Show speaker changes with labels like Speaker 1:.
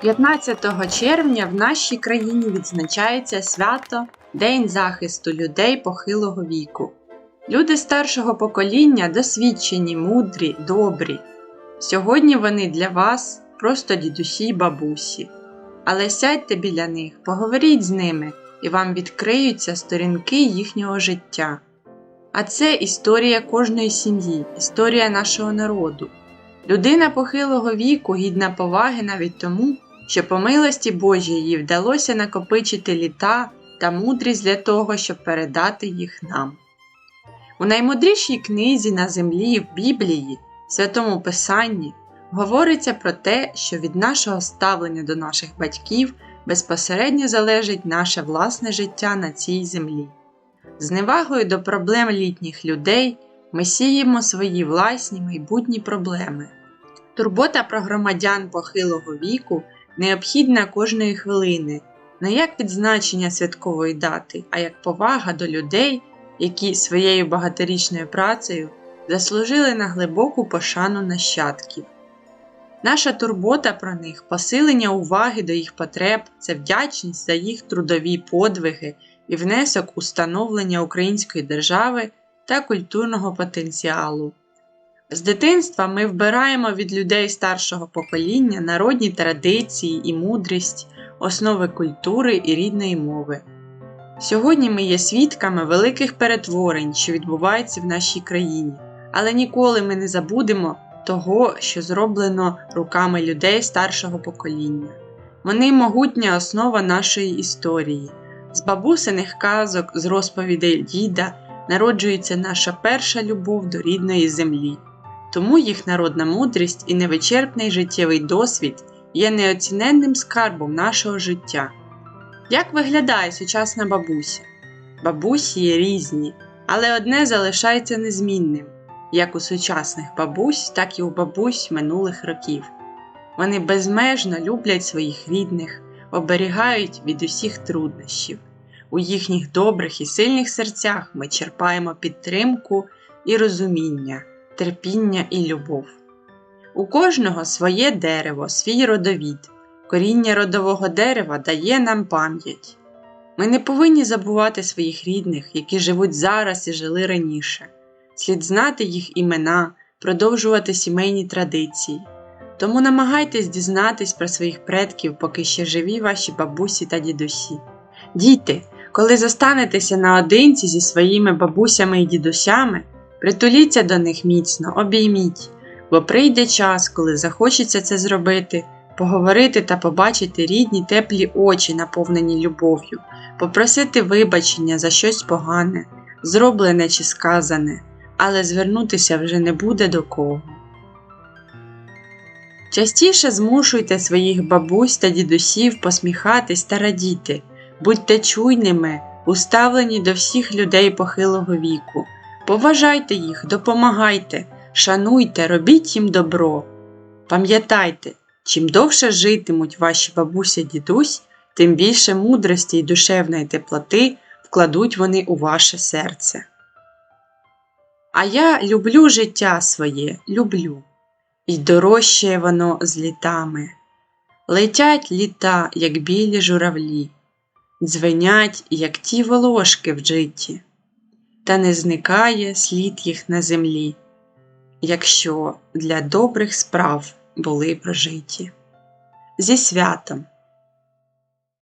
Speaker 1: 15 червня в нашій країні відзначається свято День захисту людей похилого віку. Люди старшого покоління досвідчені, мудрі, добрі. Сьогодні вони для вас просто дідусі й бабусі. Але сядьте біля них, поговоріть з ними, і вам відкриються сторінки їхнього життя. А це історія кожної сім'ї, історія нашого народу. Людина похилого віку гідна поваги навіть тому, що по милості Божій їй вдалося накопичити літа та мудрість для того, щоб передати їх нам. У наймудрішій книзі на землі в Біблії, Святому Писанні, говориться про те, що від нашого ставлення до наших батьків безпосередньо залежить наше власне життя на цій землі. З невагою до проблем літніх людей ми сіємо свої власні майбутні проблеми. Турбота про громадян похилого віку необхідна кожної хвилини, не як відзначення святкової дати, а як повага до людей, які своєю багаторічною працею заслужили на глибоку пошану нащадків. Наша турбота про них, посилення уваги до їх потреб це вдячність за їх трудові подвиги і внесок у становлення української держави та культурного потенціалу. З дитинства ми вбираємо від людей старшого покоління народні традиції і мудрість, основи культури і рідної мови. Сьогодні ми є свідками великих перетворень, що відбуваються в нашій країні, але ніколи ми не забудемо того, що зроблено руками людей старшого покоління. Вони могутня основа нашої історії. З бабусиних казок, з розповідей діда народжується наша перша любов до рідної землі. Тому їх народна мудрість і невичерпний життєвий досвід є неоціненним скарбом нашого життя. Як виглядає сучасна бабуся? Бабусі є різні, але одне залишається незмінним як у сучасних бабусь, так і у бабусь минулих років. Вони безмежно люблять своїх рідних, оберігають від усіх труднощів. У їхніх добрих і сильних серцях ми черпаємо підтримку і розуміння, терпіння і любов. У кожного своє дерево, свій родовід. Коріння родового дерева дає нам пам'ять. Ми не повинні забувати своїх рідних, які живуть зараз і жили раніше. Слід знати їх імена, продовжувати сімейні традиції. Тому намагайтесь дізнатись про своїх предків, поки ще живі ваші бабусі та дідусі. Діти, коли зостанетеся наодинці зі своїми бабусями і дідусями, притуліться до них міцно, обійміть, бо прийде час, коли захочеться це зробити, поговорити та побачити рідні теплі очі, наповнені любов'ю, попросити вибачення за щось погане, зроблене чи сказане, але звернутися вже не буде до кого. Частіше змушуйте своїх бабусь та дідусів посміхатись та радіти, будьте чуйними, уставлені до всіх людей похилого віку, поважайте їх, допомагайте, шануйте, робіть їм добро. Пам'ятайте, чим довше житимуть ваші бабуся дідусь, тим більше мудрості й душевної теплоти вкладуть вони у ваше серце. А я люблю життя своє, люблю, і дорожчає воно з літами. Летять літа, як білі журавлі, дзвенять, як ті волошки в житті, та не зникає слід їх на землі, якщо для добрих справ були прожиті. Зі святом!